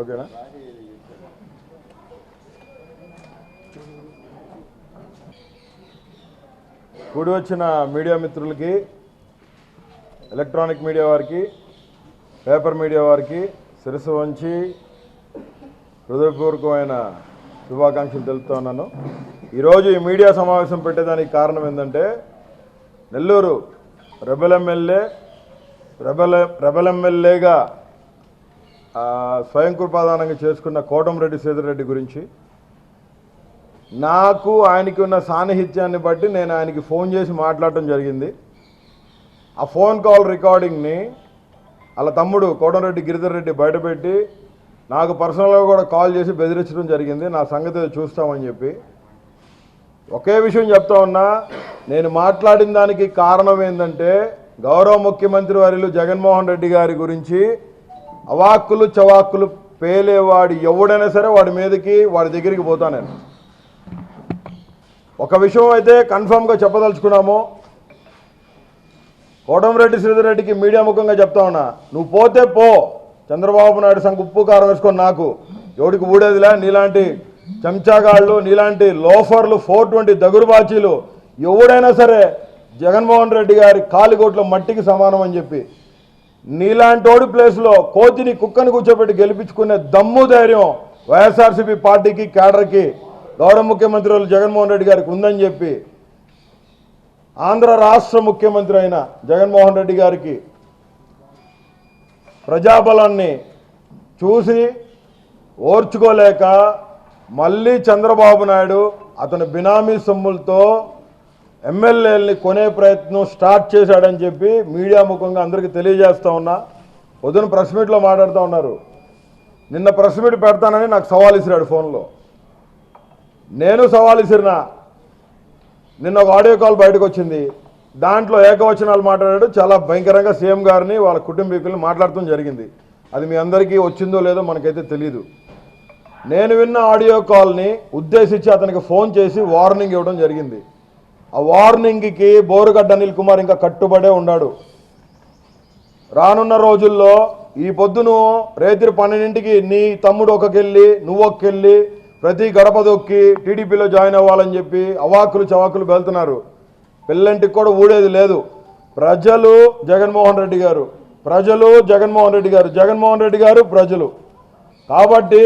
ఓకేనా? కూడి వచ్చిన మీడియా మిత్రులకి ఎలక్ట్రానిక్ మీడియా వారికి పేపర్ మీడియా వారికి శిరస్సు వంచి హృదయపూర్వకమైన శుభాకాంక్షలు తెలుపుతా ఉన్నాను. ఈరోజు ఈ మీడియా సమావేశం పెట్టేదానికి కారణం ఏంటంటే Nellore rebel MLA rebel rebel ఎమ్మెల్యేగా స్వయం కృపాదానంగా చేసుకున్న కోటంరెడ్డి సేతురెడ్డి గురించి. నాకు ఆయనకి ఉన్న సాన్నిహిత్యాన్ని బట్టి నేను ఆయనకి ఫోన్ చేసి మాట్లాడటం జరిగింది. ఆ ఫోన్ కాల్ రికార్డింగ్ని వాళ్ళ తమ్ముడు కోటంరెడ్డి గిరిధర్ రెడ్డి బయటపెట్టి నాకు పర్సనల్గా కూడా కాల్ చేసి బెదిరించడం జరిగింది. నా సంగతి చూస్తామని చెప్పి. ఒకే విషయం చెప్తా ఉన్నా నేను మాట్లాడిన దానికి కారణం ఏంటంటే గౌరవ ముఖ్యమంత్రి వర్యులు జగన్మోహన్ రెడ్డి గారి గురించి అవాక్కులు చవాక్కులు పేలేవాడు ఎవడైనా సరే వాడి మీదకి వాడి దగ్గరికి పోతా నేను. ఒక విషయం అయితే కన్ఫామ్గా చెప్పదలుచుకున్నాము. కోటమిరెడ్డి శ్రీధర్ రెడ్డికి మీడియా ముఖంగా చెప్తా ఉన్నా నువ్వు పోతే పో. చంద్రబాబు నాయుడు సంఘ ఉప్పు కారం వేసుకొని నాకు. ఎవడికి ఊడేదిలే నీలాంటి చెంచాగాళ్ళు నీలాంటి లోఫర్లు ఫోర్ ట్వంటీ దగురుబాచీలు. ఎవడైనా సరే జగన్మోహన్ రెడ్డి గారి కాలిగోట్ల మట్టికి సమానం అని చెప్పి నీలాంటోడి ప్లేస్లో కోతిని కుక్కని కూర్చోబెట్టి గెలిపించుకునే దమ్ము ధైర్యం వైఎస్ఆర్సీపీ పార్టీకి కేడర్కి గౌరవ ముఖ్యమంత్రి జగన్మోహన్ రెడ్డి గారికి ఉందని చెప్పి ఆంధ్ర రాష్ట్ర ముఖ్యమంత్రి అయిన జగన్మోహన్ రెడ్డి గారికి ప్రజాబలాన్ని చూసి ఓర్చుకోలేక మళ్ళీ చంద్రబాబు నాయుడు అతని బినామీ సొమ్ములతో ఎమ్మెల్యేలని కొనే ప్రయత్నం స్టార్ట్ చేశాడని చెప్పి మీడియా ముఖంగా అందరికీ తెలియజేస్తా ఉన్నా. పొద్దున ప్రెస్ మీట్లో మాట్లాడుతూ ఉన్నారు. నిన్న ప్రెస్ మీట్ పెడతానని నాకు సవాల్ ఇసిరాడు ఫోన్లో. నేను సవాల్ ఇసిరినా? నిన్న ఒక ఆడియో కాల్ బయటకు వచ్చింది. దాంట్లో ఏకవచనాలు మాట్లాడాడు. చాలా భయంకరంగా సీఎం గారిని వాళ్ళ కుటుంబీకుల్ని మాట్లాడటం జరిగింది. అది మీ అందరికీ వచ్చిందో లేదో మనకైతే తెలియదు నేను విన్న ఆడియో కాల్ని ఉద్దేశించి అతనికి ఫోన్ చేసి వార్నింగ్ ఇవ్వడం జరిగింది. ఆ వార్నింగ్కి బోరుగడ్డ అనిల్ కుమార్ ఇంకా కట్టుబడే ఉన్నాడు. రానున్న రోజుల్లో ఈ పొద్దును రేతిరి పన్నెండింటికి నీ తమ్ముడు ఒకకెళ్ళి నువ్వు ఒక్కెళ్ళి ప్రతి గడప దొక్కి టీడీపీలో జాయిన్ అవ్వాలని చెప్పి అవాకులు చవాకులు వెళ్తున్నారు పిల్లంటికి కూడా ఊడేది లేదు. ప్రజలు జగన్మోహన్ రెడ్డి గారు ప్రజలు జగన్మోహన్ రెడ్డి గారు జగన్మోహన్ రెడ్డి గారు ప్రజలు. కాబట్టి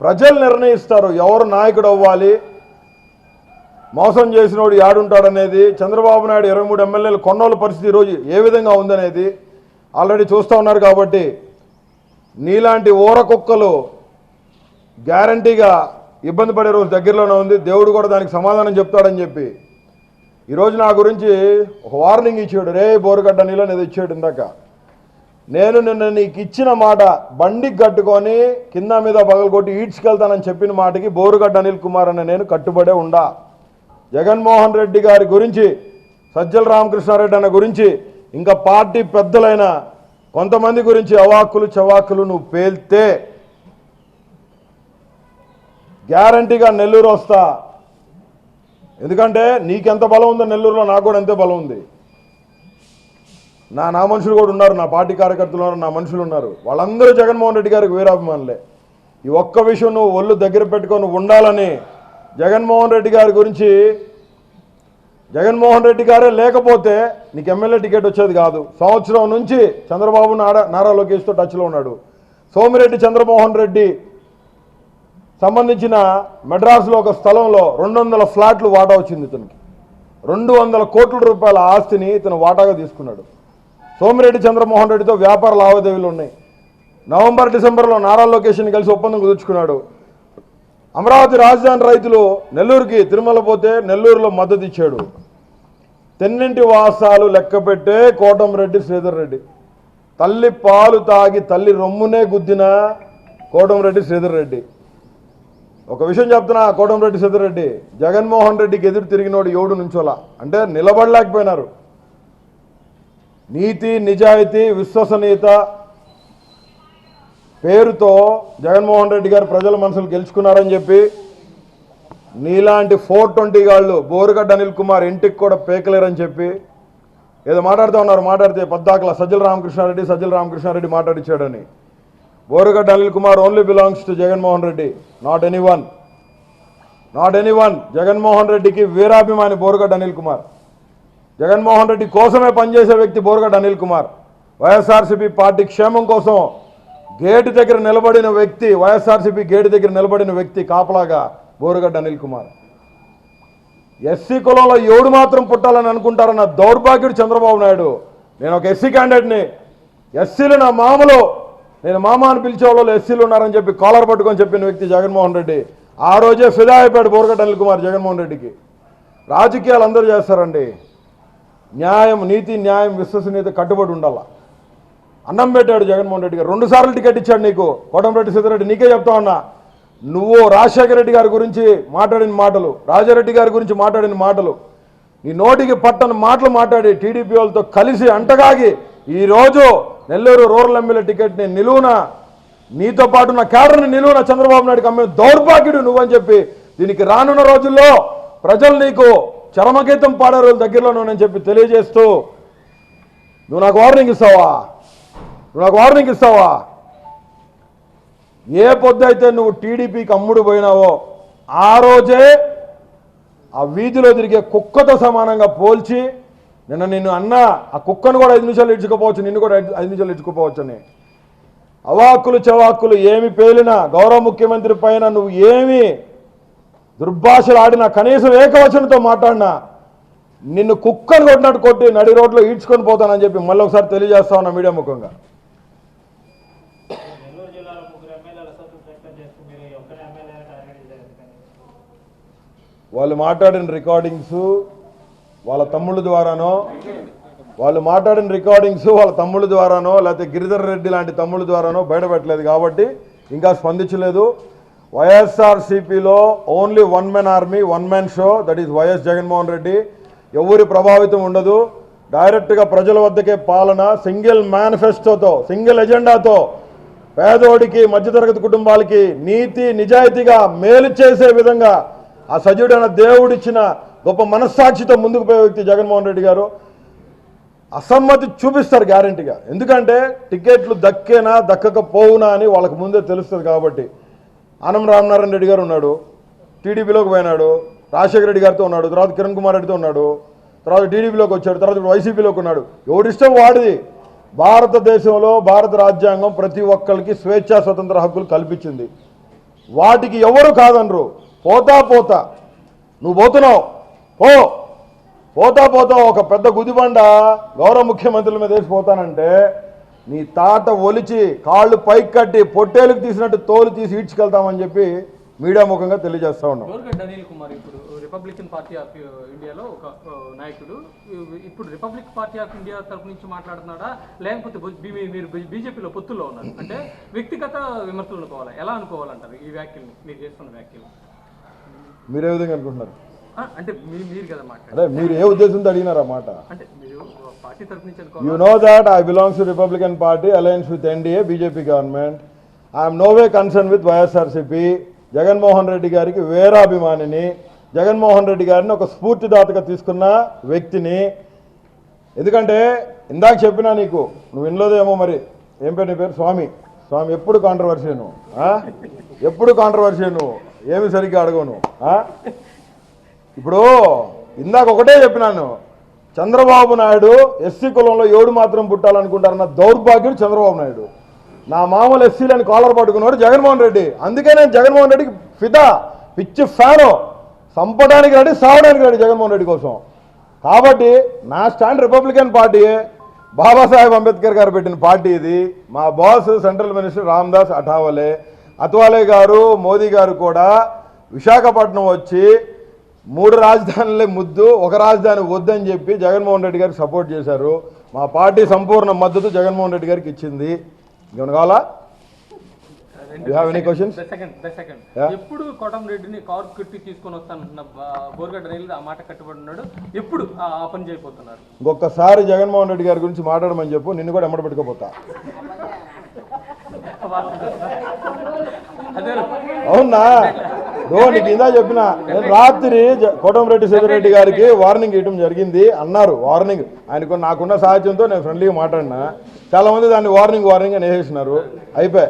ప్రజలు నిర్ణయిస్తారు ఎవరు నాయకుడు అవ్వాలి మోసం చేసినోడు యాడుంటాడనేది చంద్రబాబు నాయుడు ఇరవై మూడు ఎమ్మెల్యేలు కొన్నోళ్ళ పరిస్థితి ఈరోజు ఏ విధంగా ఉందనేది ఆల్రెడీ చూస్తూ ఉన్నారు కాబట్టి నీలాంటి ఊర కుక్కలు గ్యారంటీగా ఇబ్బంది పడే రోజు దగ్గరలోనే ఉంది. దేవుడు కూడా దానికి సమాధానం చెప్తాడని చెప్పి. ఈరోజు నా గురించి ఒక వార్నింగ్ ఇచ్చాడు. రే బోరుగడ్డ నీలో ఏదో ఇచ్చాడు ఇందాక. నేను నిన్న నీకు ఇచ్చిన మాట బండికి కట్టుకొని కింద మీద పగలగొట్టి ఈడ్చుకెళ్తానని చెప్పిన మాటకి బోరుగడ్డ అనిల్ కుమార్ అనే నేను కట్టుబడే ఉండా. జగన్మోహన్ రెడ్డి గారి గురించి సజ్జల రామకృష్ణారెడ్డి అన్న గురించి ఇంకా పార్టీ పెద్దలైన కొంతమంది గురించి అవాక్కులు చవాకులు నువ్వు పేల్తే గ్యారంటీగా నెల్లూరు వస్తా. ఎందుకంటే నీకెంత బలం ఉందో నెల్లూరులో నాకు కూడా అంతే బలం ఉంది. నా నా మనుషులు కూడా ఉన్నారు నా పార్టీ కార్యకర్తలు ఉన్నారు నా మనుషులు ఉన్నారు. వాళ్ళందరూ జగన్మోహన్ రెడ్డి గారికి వీరాభిమానులే. ఈ ఒక్క విషయం నువ్వు ఒళ్ళు దగ్గర పెట్టుకొని ఉండాలని జగన్మోహన్ రెడ్డి గారి గురించి జగన్మోహన్ రెడ్డి గారే లేకపోతే నీకు ఎమ్మెల్యే టికెట్ వచ్చేది కాదు. సంవత్సరం నుంచి చంద్రబాబు నారా నారా లోకేష్తో టచ్లో ఉన్నాడు. సోమిరెడ్డి చంద్రమోహన్ రెడ్డి సంబంధించిన మెడ్రాస్లో ఒక స్థలంలో రెండు వందల ఫ్లాట్లు వాటా వచ్చింది ఇతనికి. రెండు వందల కోట్ల రూపాయల ఆస్తిని ఇతను వాటాగా తీసుకున్నాడు. సోమిరెడ్డి చంద్రమోహన్ రెడ్డితో వ్యాపార లావాదేవీలు ఉన్నాయి. నవంబర్ డిసెంబర్లో నారా లొకేషన్ కలిసి ఒప్పందం కుదుర్చుకున్నాడు. అమరావతి రాజధాని రైతులు నెల్లూరుకి తిరుమల పోతే నెల్లూరులో మద్దతు ఇచ్చాడు. తెన్నింటి వాసాలు లెక్కపెట్టే కోటంరెడ్డి శ్రీధర్ రెడ్డి. తల్లి పాలు తాగి తల్లి రొమ్మునే గుద్దిన కోటంరెడ్డి శ్రీధర్ రెడ్డి. ఒక విషయం చెప్తున్నా కోటంరెడ్డి శ్రీధర్ రెడ్డి జగన్మోహన్ రెడ్డికి ఎదురు తిరిగినోడు ఏడు నుంచోలా. అంటే నిలబడలేకపోయినారు. నీతి నిజాయితీ విశ్వసనీయత పేరుతో జగన్మోహన్ రెడ్డి గారు ప్రజల మనసులు గెలుచుకున్నారని చెప్పి నీలాంటి ఫోర్ ట్వంటీ గాళ్ళు బోరుగడ్డ అనిల్ కుమార్ ఇంటికి కూడా పేకలేరని చెప్పి ఏదో మాట్లాడుతూ ఉన్నారు మాట్లాడితే పద్దాకల Sajjala Ramakrishna Reddy Sajjala Ramakrishna Reddy మాట్లాడిచ్చాడని. Borugadda Anil Kumar only belongs to Jaganmohan Reddy not any one not any one Jaganmohan రెడ్డికి వీరాభిమాని బోరుగడ్డ అనిల్ కుమార్. జగన్మోహన్ రెడ్డి కోసమే పనిచేసే వ్యక్తి బోరుగడ్డ అనిల్ కుమార్. వైఎస్ఆర్సీపీ పార్టీ క్షేమం కోసం గేటు దగ్గర నిలబడిన వ్యక్తి వైఎస్ఆర్సీపీ గేటు దగ్గర నిలబడిన వ్యక్తి కాపలాగా బోరుగడ్డ అనిల్ కుమార్. ఎస్సీ కులంలో ఎవడు మాత్రం పుట్టాలని అనుకుంటారన్న దౌర్భాగ్యుడు చంద్రబాబు నాయుడు. నేను ఒక ఎస్సీ క్యాండిడేట్ని ఎస్సీలు నా మామలు నేను మామ అని పిలిచే వాళ్ళు ఎస్సీలు ఉన్నారని చెప్పి కాలర్ పట్టుకొని చెప్పిన వ్యక్తి జగన్మోహన్ రెడ్డి. ఆ రోజే ఫిదా అయిపోయాడు బోరగడ్డ అనిల్ కుమార్ జగన్మోహన్ రెడ్డికి. రాజకీయాలు అందరూ చేస్తారండి. న్యాయం నీతి న్యాయం విశ్వసనీయత కట్టుబడి ఉండాలా. అన్నం పెట్టాడు జగన్మోహన్ రెడ్డి గారు. రెండు సార్లు టికెట్ ఇచ్చాడు నీకు. కోటంరెడ్డి సిద్ధారెడ్డి నీకే చెప్తా ఉన్నా. నువ్వు రాజశేఖర రెడ్డి గారి గురించి మాట్లాడిన మాటలు రాజారెడ్డి గారి గురించి మాట్లాడిన మాటలు నీ నోటికి పట్టని మాటలు మాట్లాడి టీడీపీ వాళ్ళతో కలిసి అంటగాగి ఈరోజు నెల్లూరు రూరల్ ఎమ్మెల్యే టికెట్ని నిలువున నీతో పాటు నా కేడర్ని నిలువున చంద్రబాబు నాయుడుకి అమ్మిన దౌర్భాగ్యుడు నువ్వని చెప్పి దీనికి రానున్న రోజుల్లో ప్రజలు నీకు చరమగీతం పాడే రోజుల దగ్గరలోనని చెప్పి తెలియజేస్తూ నువ్వు నాకు వార్నింగ్ ఇస్తావా? నాకు వార్నింగ్ ఇస్తావా? ఏ పొద్దు అయితే నువ్వు టీడీపీకి అమ్ముడు పోయినావో ఆ రోజే ఆ వీధిలో తిరిగే కుక్కతో సమానంగా పోల్చి నిన్న నిన్ను అన్న ఆ కుక్కను కూడా ఐదు నిమిషాలు ఇడ్చుకోపోవచ్చు నిన్ను కూడా ఐదు ఐదు నిమిషాలు ఇడ్చుకోపోవచ్చు అని అవాక్కులు చవాక్కులు ఏమి పేలినా గౌరవ ముఖ్యమంత్రి పైన నువ్వు ఏమి దుర్భాషలు ఆడినా కనీసం ఏకవచనంతో మాట్లాడినా నిన్ను కుక్కను కొట్టినట్టు కొట్టి నడి రోడ్లో ఈడ్చుకొని పోతానని చెప్పి మళ్ళీ ఒకసారి తెలియజేస్తా ఉన్నా మీడియా ముఖంగా నెల్లూరు జిల్లాలో ముగ్గురు ఎమ్మెల్యేల అసంతృప్తి వ్యక్తం చేస్తూ మీరు ఈ ఒక్కరి ఎమ్మెల్యే టార్గెట్ చేశారు ఎందుకని? వాళ్ళు మాట్లాడిన రికార్డింగ్స్ వాళ్ళ తమ్ముళ్ళ ద్వారానో వాళ్ళు మాట్లాడిన రికార్డింగ్స్ వాళ్ళ తమ్ముళ్ళ ద్వారానో లేకపోతే గిరిధర్ రెడ్డి లాంటి తమ్ముళ్ళ ద్వారానో బయటపెట్టలేదు కాబట్టి ఇంకా స్పందించలేదు. వైఎస్ఆర్సీపీలో only one man army one man show that is YS Jaganmohan Reddy. ఎవరి ప్రభావితం ఉండదు. డైరెక్ట్గా ప్రజల వద్దకే పాలన సింగిల్ మేనిఫెస్టోతో సింగిల్ ఎజెండాతో పేదోడికి మధ్యతరగతి కుటుంబాలకి నీతి నిజాయితీగా మేలు చేసే విధంగా ఆ సజీవుడైన దేవుడిచ్చిన గొప్ప మనస్సాక్షితో ముందుకు పోయే వ్యక్తి జగన్మోహన్ రెడ్డి గారు అసమ్మతి చూపిస్తారు గ్యారంటీగా. ఎందుకంటే టికెట్లు దక్కేనా దక్కకపోవునా అని వాళ్ళకు ముందే తెలుస్తుంది కాబట్టి. ఆనం రామనారాయణ రెడ్డి గారు ఉన్నాడు టీడీపీలోకి పోయినాడు రాజశేఖర రెడ్డి గారితో ఉన్నాడు తర్వాత కిరణ్ కుమార్ రెడ్డితో ఉన్నాడు తర్వాత టీడీపీలోకి వచ్చాడు తర్వాత ఇప్పుడు వైసీపీలోకి ఉన్నాడు. ఎవడిష్టం వాడిది? భారతదేశంలో భారత రాజ్యాంగం ప్రతి ఒక్కరికి స్వేచ్ఛా స్వతంత్ర హక్కులు కల్పించింది. వాటికి ఎవరు కాదనరు? పోతా పోతా. నువ్వు పోతున్నావు. పో. పోతా పోతా ఒక పెద్ద గుదిబండ గౌరవ ముఖ్యమంత్రుల మీద వేసి పోతానంటే నీ తాత ఒలిచి కాళ్ళు పైకి కట్టి పొట్టేలకు తీసినట్టు తోలు తీసి ఈడ్చుకెళ్తామని చెప్పి మీడియా ముఖంగా తెలియజేస్తా ఉన్నాం. గోర్గడ్ అనిల్ కుమార్ ఇప్పుడు రిపబ్లికన్ పార్టీ ఆఫ్ ఇండియాలో ఒక నాయకుడు. ఇప్పుడు రిపబ్లిక్ పార్టీ ఆఫ్ ఇండియా తరపు నుంచి మాట్లాడుతున్నాడా? లేకపోతే బి- మీరు బీజేపీలో పొత్తుల్లో ఉన్నారు. అంటే వ్యక్తిగత విమర్శలు అనుకోవాలి ఎలా అనుకోవాలంటారు ఈ వ్యాఖ్యలు మీరు చేస్తున్న వ్యాఖ్యలు. మీరే విధంగా అనుకుంటున్నారు? అంటే మీరు మీరు కదా మాట్లాడారు అదే మీరు ఏ ఉద్దేశంతో అడిగినారు ఆ మాట? అంటే మీరు పార్టీ నుంచి that I belong to Republican Party, alliance with NDA, BJP government. I am no way concerned with YSRCP. Jaganmohan Reddy గారికి వేరాభిమానిని జగన్మోహన్ రెడ్డి గారిని ఒక స్ఫూర్తిదాతగా తీసుకున్న వ్యక్తిని. ఎందుకంటే ఇందాక చెప్పినా నీకు నువ్వు వినలేదేమో మరి. ఏం పేరు నీ పేరు? స్వామి. స్వామి ఎప్పుడు కాంట్రవర్సీ నువ్వు? ఎప్పుడు కాంట్రవర్సీ నువ్వు? ఏమి సరిగ్గా అడగను ఇప్పుడు ఇందాక ఒకటే చెప్పినాను చంద్రబాబు నాయుడు ఎస్సీ కులంలో ఏడు మాత్రం పుట్టాలనుకుంటారన్న దౌర్భాగ్యుడు చంద్రబాబు నాయుడు. నా మామూలు ఎస్సీలని కాలర్ పట్టుకున్నాడు జగన్మోహన్ రెడ్డి. అందుకే నేను జగన్మోహన్ రెడ్డికి ఫిదా పిచ్చి ఫ్యాను. సంపడానికి రెడీ సావడానికి రెడీ జగన్మోహన్ రెడ్డి కోసం. కాబట్టి నా stand republican party Babasaheb Ambedkar garu పెట్టిన పార్టీ ఇది. మా boss central minister Ramdas Athawale. Athawale garu Modi garu కూడా విశాఖపట్నం వచ్చి మూడు రాజధానులే ముద్దు ఒక రాజధాని వద్దని చెప్పి జగన్మోహన్ రెడ్డి గారికి సపోర్ట్ చేశారు. మా పార్టీ సంపూర్ణ మద్దతు జగన్మోహన్ రెడ్డి గారికి ఇచ్చింది. ఇంకేమైనా కావాలా. ఎప్పుడు కోటంరెడ్డిని కారు కట్టి తీసుకొని వస్తానంటున్న ఆ మాట ఎప్పుడు ఆ పని చేయబోతున్నారు? ఇంకొకసారి జగన్మోహన్ రెడ్డి గారి గురించి మాట్లాడమని చెప్పు నిన్ను కూడా ఎమ్మడ పెట్టుకోపోతా. అవునా? దో నీకు ఇందా చెప్పిన. నేను రాత్రి జ- కోటమిరెడ్డి సీతారెడ్డి గారికి వార్నింగ్ ఇవ్వడం జరిగింది అన్నారు. వార్నింగ్. ఆయనకు నాకున్న సాహచర్యంతో నేను ఫ్రెండ్లీగా మాట్లాడినా. చాలా మంది దాన్ని వార్నింగ్ వార్నింగ్ అని వేసేసినారు. అయిపోయి.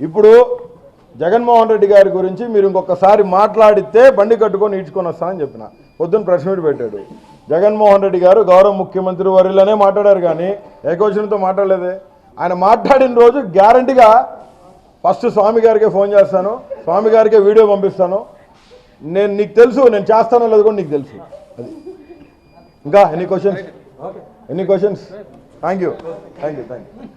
ఇప్పుడు జగన్మోహన్ రెడ్డి గారి గురించి మీరు ఇంకొకసారి మాట్లాడితే బండి కట్టుకొని ఈడ్చుకొని వస్తానని చెప్పిన. పొద్దున్న ప్రెస్ మీట్ పెట్టాడు. జగన్మోహన్ రెడ్డి గారు గౌరవ ముఖ్యమంత్రి వర్యులనే మాట్లాడారు కానీ ఏకవచనంతో మాట్లాడలేదే. ఆయన మాట్లాడిన రోజు గ్యారంటీగా ఫస్ట్ స్వామి గారికే ఫోన్ చేస్తాను. స్వామి గారికే వీడియో పంపిస్తాను. నేను నీకు తెలుసు నేను చేస్తానో లేదు కూడా నీకు తెలుసు. అది. ఇంకా any questions any questions thank you thank you thank you